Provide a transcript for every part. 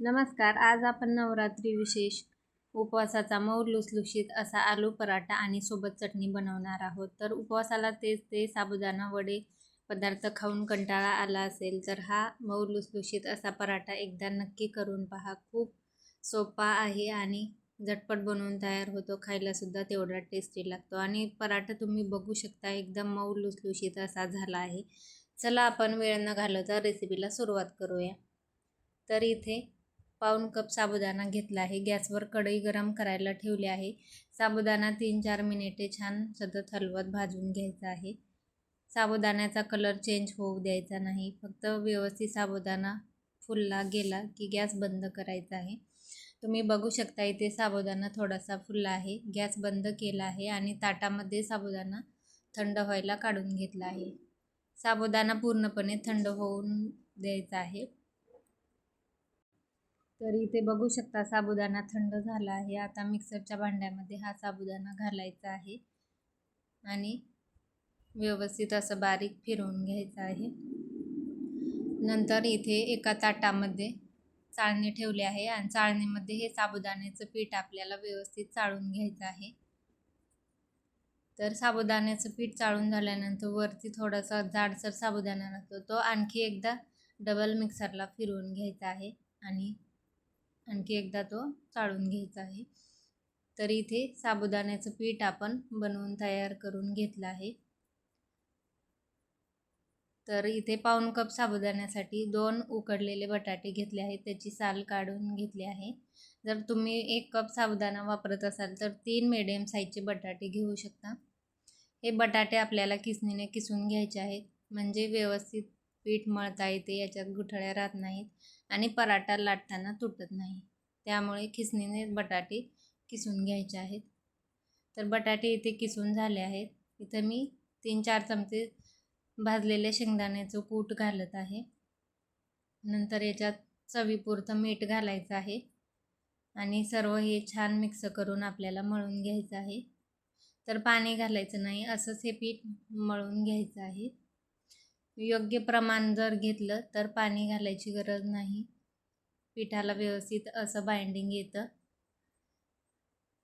नमस्कार. आज आपण नवरात्री विशेष उपवासाचा मऊ लुसलुशीत असा आलू पराठा आणि सोबत चटणी बनवणार आहोत. तर उपवासाला तेच ते साबुदाणा वडे पदार्थ खाऊन कंटाळा आला असेल तर हा मऊ लुसलुशीत असा पराठा एकदा नक्की करून पहा. खूप सोपा आहे आणि झटपट बनवून तयार होतो. खायलासुद्धा तेवढा टेस्टी लागतो. आणि पराठा तुम्ही बघू शकता एकदम मऊ लुसलुशीत असा झाला आहे. चला आपण वेळ न घालवता रेसिपीला सुरुवात करूया. तर इथे पाऊण कप साबुदाणा घेतला आहे. गॅसवर कढई गरम करायला ठेवली आहे. साबुदाणा तीन चार मिनिटे छान सतत हलवत भाजून घ्यायचा आहे. साबुदाण्याचा कलर चेंज होऊ द्यायचा नाही. फक्त व्यवस्थित साबुदाणा फुलला गेला की गॅस बंद करायचा आहे. तुम्ही बघू शकता इथे साबुदाणा थोडासा फुलला आहे. गॅस बंद केला आहे आणि ताटामध्ये साबुदाणा थंड व्हायला काढून घेतला आहे. साबुदाणा पूर्णपणे थंड होऊन द्यायचा आहे. तर इथे बघू शकता साबुदाणा थंड झाला आहे. आता मिक्सरच्या भांड्यामध्ये हा साबुदाणा घालायचा आहे. आणि व्यवस्थित असं बारीक फिरवून घ्यायचं आहे. नंतर इथे एका ताटामध्ये चाळणी ठेवली आहे आणि चाळणीमध्ये हे साबुदाण्याचं पीठ आपल्याला व्यवस्थित चाळून घ्यायचं आहे. तर साबुदाण्याचं पीठ चाळून झाल्यानंतर वरती थोडासा जाडसर साबुदाणा नसतो तो आणखी एकदा डबल मिक्सरला फिरवून घ्यायचा आहे. आणि आणखी एकदा तो चाळून घ्यायचा आहे. तर इथे साबुदाण्याचं पीठ आपण बनवून तयार करून घेतलं आहे. तर इथे पाऊन कप साबुदाण्यासाठी दोन उकडलेले बटाटे घेतले आहेत. त्याची साल काढून घेतली आहे. जर तुम्ही एक कप साबुदाणा वापरत असाल तर तीन मिडियम साईजचे बटाटे घेऊ शकता. हे बटाटे आपल्याला किसणीने किसून घ्यायचे आहेत. म्हणजे व्यवस्थित पीठ मळता येते याच्यात गुठळ्या राहत नाहीत. आणि पराठा लाटताना तुटत नाही. त्यामुळे खिसणीने बटाटे किसून घ्यायचे आहेत. तर बटाटे इथे किसून झाले आहेत. इथं मी तीन चार चमचे भाजलेले शेंगदाण्याचं कूट घालत आहे. नंतर याच्यात चवीपुरतं मीठ घालायचं आहे. आणि सर्व हे छान मिक्स करून आपल्याला मळून घ्यायचं आहे. तर पाणी घालायचं नाही. असंच हे पीठ मळून घ्यायचं आहे. योग्य प्रमाण जर घेतलं तर पाणी घालायची गरज नाही. पिठाला व्यवस्थित असं बाइंडिंग येतं.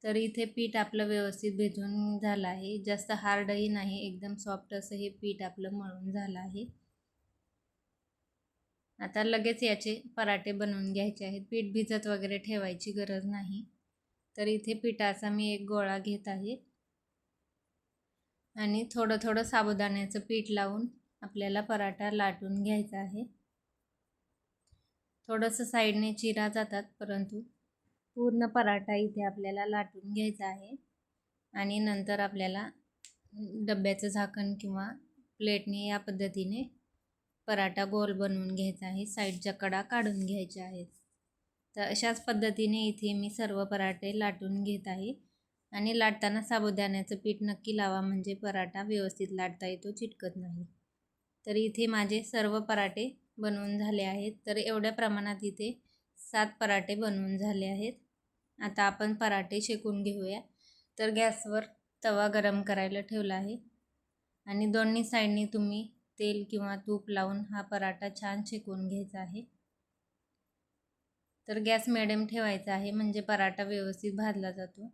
तर इथे पीठ आपलं व्यवस्थित भिजून झालं आहे. जास्त हार्डही नाही एकदम सॉफ्ट असं हे पीठ आपलं मळून झालं आहे. आता लगेच याचे पराठे बनवून घ्यायचे आहेत. पीठ भिजत वगैरे ठेवायची गरज नाही. तर इथे पिठाचा मी एक गोळा घेत आहे. आणि थोडं थोडं साबुदाण्याचं पीठ लावून आपल्याला पराठा लाटून घ्यायचा आहे. थोडंसं साईडने चिरा जातात परंतु पूर्ण पराठा इथे आपल्याला लाटून घ्यायचा आहे. आणि नंतर आपल्याला डब्याचं झाकण किंवा प्लेटने या पद्धतीने पराठा गोल बनवून घ्यायचा आहे. साईडच्या कडा काढून घ्यायच्या आहेत तर अशाच पद्धतीने इथे मी सर्व पराठे लाटून घेत आहे. आणि लाटताना साबुदाण्याचं पीठ नक्की लावा म्हणजे पराठा व्यवस्थित लाटता येतो चिटकत नाही. तर इथे माझे सर्व पराठे बनवून झाले आहेत. तर एवढ्या प्रमाणात इथे सात पराठे बनवून झाले आहेत. आता आपण पराठे शेकून घेऊया. तर गॅसवर तवा गरम करायला ठेवला आहे. आणि दोन्ही साईडनी तुम्ही तेल किंवा तूप लावून हा पराठा छान शेकून घ्यायचा आहे. तर गॅस मिडियम ठेवायचा आहे म्हणजे पराठा व्यवस्थित भाजला जातो.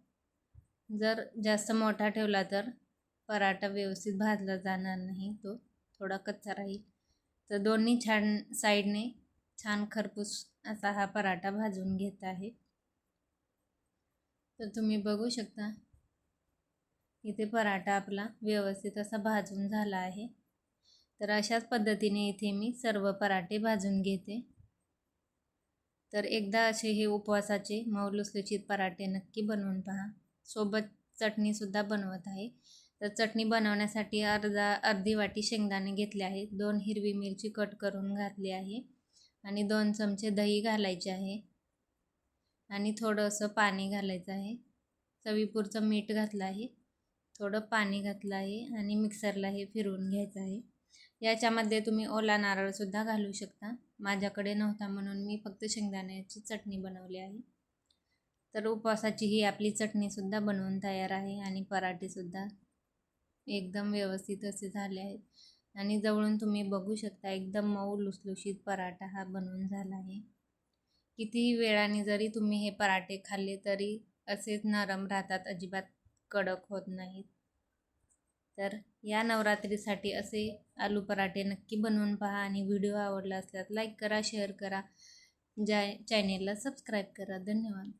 जर जास्त मोठा ठेवला तर पराठा व्यवस्थित भाजला जाणार नाही तो. थोडा कच्चा राहील. तर दोन्ही छान साईडने छान खरपूस असा हा पराठा भाजून घेत आहे. तर तुम्ही बघू शकता इथे पराठा आपला व्यवस्थित असा भाजून झाला आहे. तर अशाच पद्धतीने इथे मी सर्व पराठे भाजून घेते. तर एकदा असे हे उपवासाचे मौलुसलुचित पराठे नक्की बनवून पहा. सोबत चटणीसुद्धा बनवत आहे. तर चटणी बनवण्यासाठी अर्धा अर्धी वाटी शेंगदाणे घेतले आहेत. दोन हिरवी मिरची कट करून घातली आहे आणि दोन चमचे दही घालायचे आहे आणि थोडंसं पाणी घालायचं आहे. चवीपुरचं मीठ घातलं आहे. थोडं पाणी घातलं आहे आणि मिक्सरला हे फिरवून घ्यायचं आहे. याच्यामध्ये तुम्ही ओला नारळसुद्धा घालू शकता. माझ्याकडे नव्हता म्हणून मी फक्त शेंगदाण्याची चटणी बनवली आहे. तर उपवासाची ही आपली चटणीसुद्धा बनवून तयार आहे आणि पराठेसुद्धा एकदम व्यवस्थित असे झाले आहेत. आणि जवळून तुम्ही बघू शकता एकदम मऊ लुसलुशीत पराठा हा बनवून झाला आहे. कितीही वेळाने जरी तुम्ही हे पराठे खाल्ले तरी असेच नरम राहतात अजिबात कडक होत नाहीत. तर या नवरात्रीसाठी असे आलू पराठे नक्की बनवून पहा आणि व्हिडिओ आवडला असल्यास लाईक करा शेअर करा. ज्या चॅनेलला सबस्क्राईब करा. धन्यवाद.